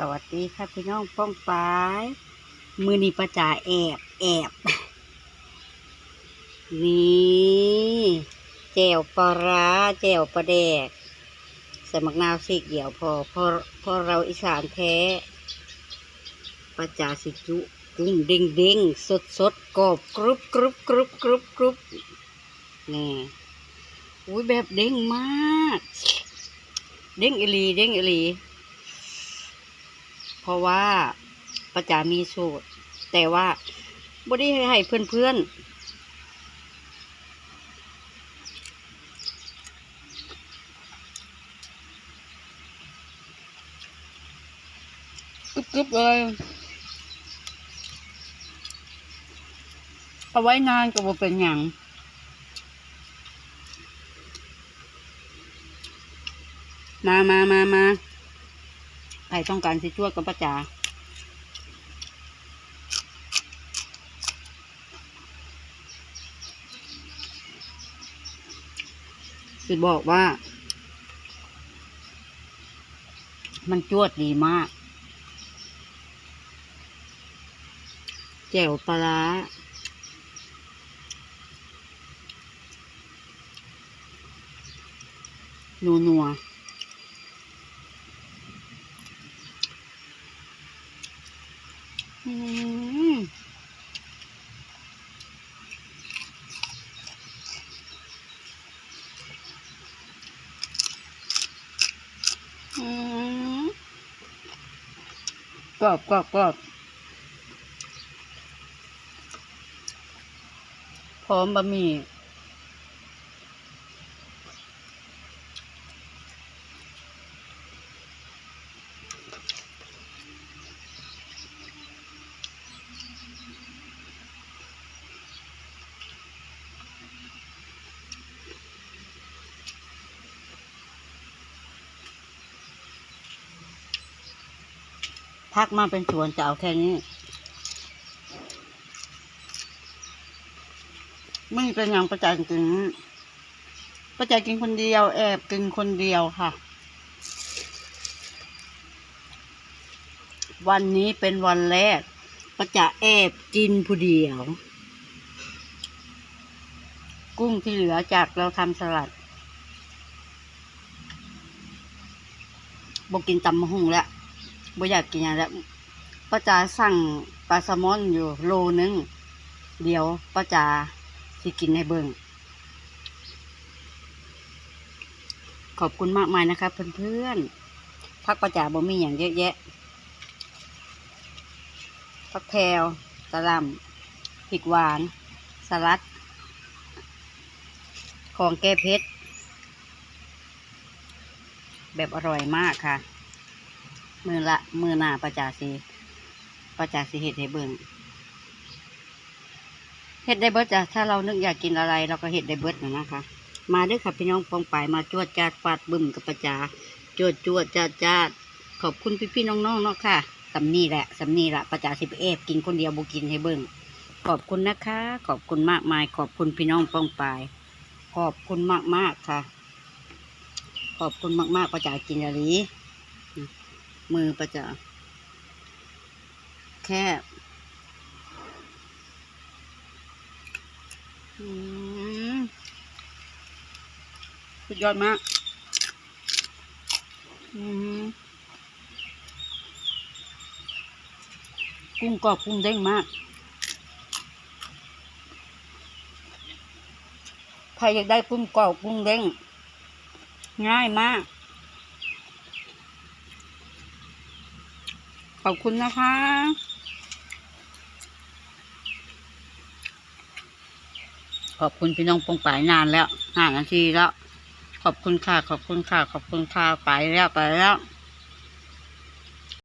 สวัสดีค่ะพี่น้องป้องปายมือนีประจ่าแอบแอบนี่แจ่วปลาร้าแจ่วปลาแดกใส่มักนาวสีเขียวพอพอพอเราอีสานแท้ประจ่าสิจุกุ้งเด้งเด้งสดสดกรอบกรุบกรุบกรุบกรุบกรุบนี่อุ้ยแบบเด้งมาก เด้งอีหลีเด้งอีหลี ราะว่าประจามีสูตร แต่ว่าบ่ได้ให้เพื่อนๆกรึบๆเลยเอาไว้นานก็บ่เป็นหยังมามามามา ใครต้องการสิจวดกับป้าจ๋าสิบอกว่า มันจวดดีมาก แจ่วปลาร้านัวนัวๆ อืมอืม กรอบกรอบกรอบพร้อมบะหมี่ พักมาเป็นสวนจะเอาแค่นี้ไม่เป็นอย่างประจานกินประจานกินคนเดียว แอบกินคนเดียวค่ะ วันนี้เป็นวันแรกประจะแอบกินผู้เดียว กุ้งที่เหลือจากเราทำสลัดบอกกินตำมะฮุงแล้ว บ่อยากกินอย่างแล้วป้าจ๋าสั่งปลาแซลมอนอยู่โลนึง เดี๋ยวป้าจ๋าสิกินให้เบิ่งขอบคุณมากมายนะครับเพื่อนๆพักป้าจ๋าบ่มีอย่างเยอะแยะพักแพรวสะลำพริกหวาน สลัด ของแก้เพชร แบบอร่อยมากค่ะ มือละมือหน้าประจาสีประจาสีเห็ดให้เบิ่งเห็ดได้เบิดจ้ะถ้าเรานึกอยากกินอะไร เราก็เห็ดได้เบิดนะนะคะ มาด้วยค่ะพี่น้องปองไปายมาจวดจาดฟาดบึ้มกับประจาจวดจวดจาดจาดขอบคุณพี่ๆน้องๆเนาะค่ะสำนีแหละสำนีละประจาสิบเอฟกินคนเดียวบุกินให้เบิ่งขอบคุณนะคะ ขอบคุณมากมาย ขอบคุณพี่น้องปองไปายขอบคุณมากมากค่ะ ขอบคุณมากๆประจากินอะไร มือประจะแคบสุดยอดมากกุ้งกรอบกุ้งเด้งมากใครอยากได้กุ้งกรอบกุ้งเด้ง ง่ายมาก อบคุณนะคะ ขอบคุณพี่น้องปงป่ายนานแล้วห้านาทีแล้ว ขอบคุณค่ะ ขอบคุณค่ะ ขอบคุณค่ะ ไปแล้ว ไปแล้ว